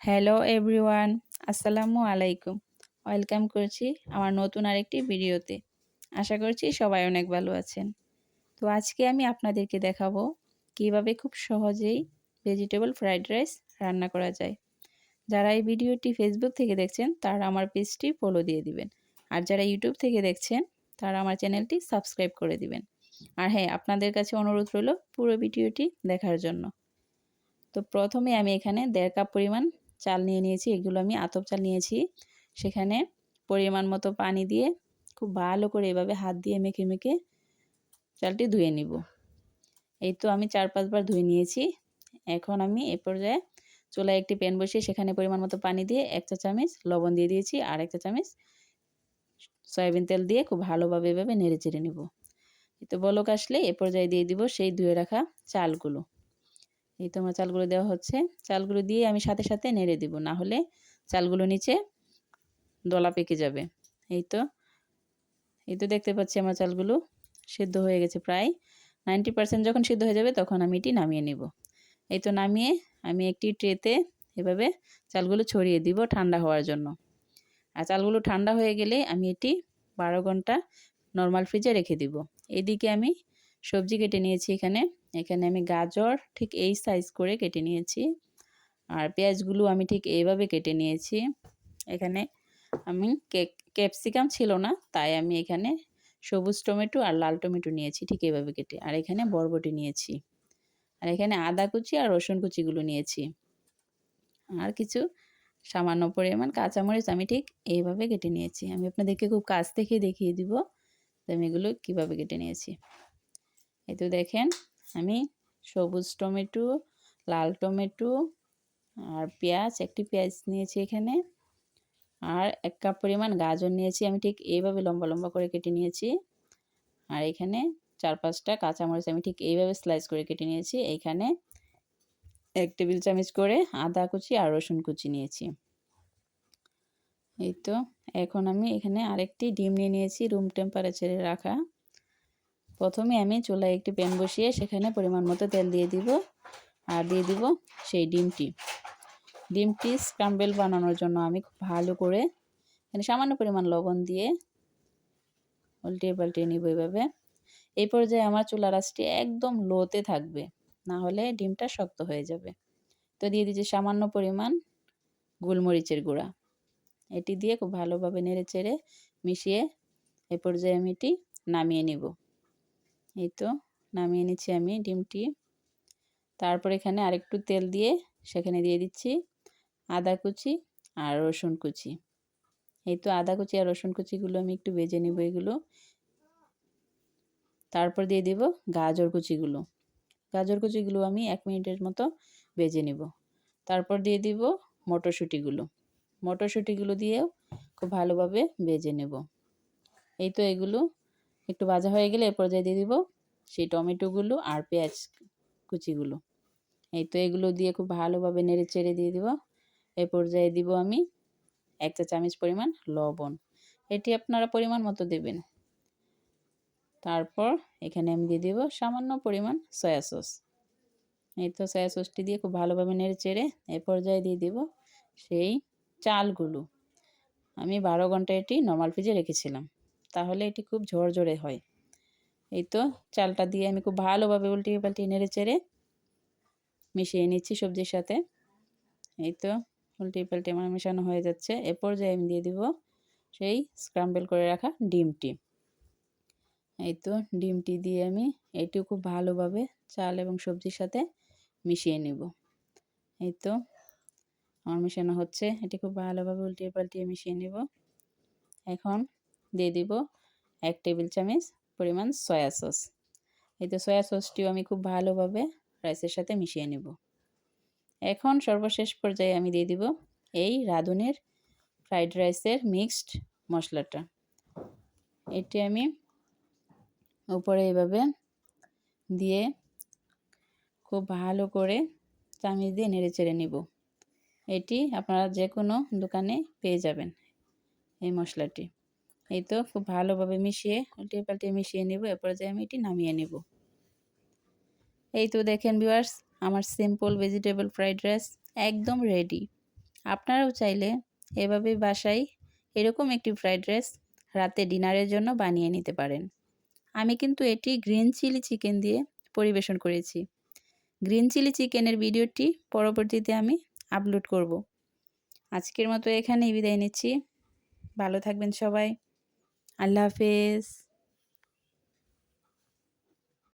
Hello everyone আসসালামু আলাইকুম welcome করছি আমার নতুন আরেকটি ভিডিওতে। আশা করছি সবাই অনেক ভালো আছেন। তো আজকে আমি আপনাদেরকে দেখাবো কীভাবে খুব সহজেই ভেজিটেবল ফ্রাইড রাইস রান্না করা যায়। যারা এই ভিডিওটি ফেসবুক থেকে দেখছেন, তারা আমার পেজটি ফলো দিয়ে দিবেন। আর যারা ইউটিউব থেকে দেখছেন, তারা আমার চ্যানেলটি সাবস্ক্রাইব করে দিবেন। আর হ্যাঁ আপনাদের কাছে অনুরোধ রইল পুরো ভিডিওটি দেখার জন্য। তো প্রথমে আমি এখানে দেড় কাপ পরিমাণ চাল নিয়ে নিয়েছি, এগুলো আমি আতপ চাল নিয়েছি। সেখানে পরিমাণ মতো পানি দিয়ে খুব ভালো করে এভাবে হাত দিয়ে মেখে মেখে চালটি ধুয়ে নিব। এই তো আমি চার পাঁচবার ধুয়ে নিয়েছি। এখন আমি এ পর্যায়ে চুলায় একটি প্যান বসিয়ে সেখানে পরিমাণ মতো পানি দিয়ে এক চা চামচ লবণ দিয়ে দিয়েছি আর এক চা চামচ সয়াবিন তেল দিয়ে খুব ভালোভাবে এভাবে নেড়ে চেড়ে নেব। তো বলক আসলে এ পর্যায়ে দিয়ে দিব সেই ধুয়ে রাখা চালগুলো। এই তো আমার চালগুলো দেওয়া হচ্ছে। চালগুলো দিয়ে আমি সাথে সাথে নেড়ে দিব, না হলে চালগুলো নিচে দলা পেকে যাবে। এই তো এই তো দেখতে পাচ্ছি আমার চালগুলো সিদ্ধ হয়ে গেছে প্রায়। নাইনটি পার্সেন্ট যখন সিদ্ধ হয়ে যাবে তখন আমি এটি নামিয়ে নেব। এই তো নামিয়ে আমি একটি ট্রেতে এভাবে চালগুলো ছড়িয়ে দিব ঠান্ডা হওয়ার জন্য। আর চালগুলো ঠান্ডা হয়ে গেলে আমি এটি বারো ঘণ্টা নর্মাল ফ্রিজে রেখে দিব। এদিকে আমি সবজি কেটে নিয়েছি এখানে। এখানে আমি গাজর ঠিক এই সাইজ করে কেটে নিয়েছি। আর পেঁয়াজগুলো আমি ঠিক এইভাবে কেটে নিয়েছি। এখানে আমি ক্যাপসিকাম ছিল না, তাই আমি এখানে সবুজ টমেটো আর লাল টমেটো নিয়েছি ঠিক এইভাবে কেটে। আর এখানে বরবটি নিয়েছি। আর এখানে আদা কুচি আর রসুন কুচিগুলো নিয়েছি। আর কিছু সামান্য পরিমাণ কাঁচামরিচ আমি ঠিক এইভাবে কেটে নিয়েছি। আমি আপনাদেরকে খুব কাছ থেকে দেখিয়ে দিব আমি এগুলো কীভাবে কেটে নিয়েছি। এই তো দেখেন, আমি সবুজ টমেটো, লাল টমেটো আর পেঁয়াজ, একটি পেঁয়াজ নিয়েছি এখানে। আর এক কাপ পরিমাণ গাজর নিয়েছি, আমি ঠিক এইভাবে লম্বা লম্বা করে কেটে নিয়েছি। আর এখানে চার পাঁচটা কাঁচামরিচ আমি ঠিক এইভাবে স্লাইস করে কেটে নিয়েছি। এইখানে এক টেবিল চামচ করে আদা কুচি আর রসুন কুচি নিয়েছি। এই তো, এখন আমি এখানে আরেকটি ডিম নিয়ে নিয়েছি রুম টেম্পারেচারে রাখা। প্রথমে আমি চুলায় একটি প্যান বসিয়ে সেখানে পরিমাণ মতো তেল দিয়ে দিব। আর দিয়ে দিব সেই ডিমটি ডিমটি স্ক্রাম্বেল বানানোর জন্য আমি খুব ভালো করে এখানে সামান্য পরিমাণ লবণ দিয়ে উল্টিয়ে পাল্টিয়ে নিব এভাবে। এই পর্যায়ে আমার চুলা রাসটি একদম লোতে থাকবে, না হলে ডিমটা শক্ত হয়ে যাবে। তো দিয়ে দিচ্ছি সামান্য পরিমাণ গোলমরিচের গুঁড়া। এটি দিয়ে খুব ভালোভাবে নেড়ে চেড়ে মিশিয়ে এ পর্যায়ে আমি এটি নামিয়ে নিব। এই তো নামিয়ে নিচ্ছি আমি ডিমটি তারপর এখানে আরেকটু তেল দিয়ে সেখানে দিয়ে দিচ্ছি আদা কুচি আর রসুন কুচি। এই তো আদা কুচি আর রসুন কুচিগুলো আমি একটু বেজে নিব এগুলো। তারপর দিয়ে দিব গাজর কুচিগুলো। গাজর কুচিগুলো আমি এক মিনিটের মতো বেজে নিব। তারপর দিয়ে দিব মটরশুঁটিগুলো। মটরশুঁটিগুলো দিয়েও খুব ভালোভাবে বেজে নেব। এই তো এগুলো একটু ভাজা হয়ে গেলে এ পর্যায়ে দিয়ে দিব সেই টমেটোগুলো আর পেঁয়াজ কুচিগুলো। এই তো এগুলো দিয়ে খুব ভালোভাবে নেড়ে চেড়ে দিয়ে দিব। এ পর্যায়ে দিব আমি এক চা চামচ পরিমাণ লবণ। এটি আপনারা পরিমাণ মতো দেবেন। তারপর এখানে আমি দিয়ে দিব সামান্য পরিমাণ সয়া সস। এই তো সয়া সসটি দিয়ে খুব ভালোভাবে নেড়ে চেড়ে এ পর্যায়ে দিয়ে দিব সেই চালগুলো। আমি বারো ঘণ্টা এটি নর্মাল ফ্রিজে রেখেছিলাম। তাহলে এটি খুব ঝরঝরে হয়। এই তো চালটা দিয়ে আমি খুব ভালোভাবে উল্টিয়ে পাল্টিয়ে নেড়ে চেড়ে মিশিয়ে নিচ্ছি সবজির সাথে। এই তো উল্টিয়ে পাল্টে আমার মেশানো হয়ে যাচ্ছে। এ পর্যায়ে আমি দিয়ে দিব সেই স্ক্রাম্বেল করে রাখা ডিমটি। এই তো ডিমটি দিয়ে আমি এটিও খুব ভালোভাবে চাল এবং সবজির সাথে মিশিয়ে নেব। এই তো আমার মেশানো হচ্ছে। এটি খুব ভালোভাবে উল্টিয়ে পাল্টিয়ে মিশিয়ে নেব। এখন দিয়ে দিব এক টেবিল চামচ পরিমাণ সয়া সস। এই তো সয়া সসটিও আমি খুব ভালোভাবে রাইসের সাথে মিশিয়ে নেব। এখন সর্বশেষ পর্যায়ে আমি দিয়ে দিব এই রাঁধুনের ফ্রাইড রাইসের মিক্সড মশলাটা। এটি আমি উপরে এভাবে দিয়ে খুব ভালো করে চামিচ দিয়ে নেড়ে চেড়ে নেব। এটি আপনারা যে কোনো দোকানে পেয়ে যাবেন এই মশলাটি। এই তো খুব ভালোভাবে মিশিয়ে উল্টিয়ে পাল্টিয়ে মিশিয়ে নেব, এরপরে যে আমি এটি নামিয়ে নেব। এই তো দেখেন ভিউয়ার্স আমার সিম্পল ভেজিটেবল ফ্রাইড রাইস একদম রেডি আপনারাও চাইলে এভাবে বাসায় এরকম একটি ফ্রাইড রাইস রাতে ডিনারের জন্য বানিয়ে নিতে পারেন। আমি কিন্তু এটি গ্রিন চিলি চিকেন দিয়ে পরিবেশন করেছি। গ্রিন চিলি চিকেনের ভিডিওটি পরবর্তীতে আমি আপলোড করব। আজকের মতো এখানেই বিদায় নিচ্ছি। ভালো থাকবেন সবাই। আল্লাহ হাফেজ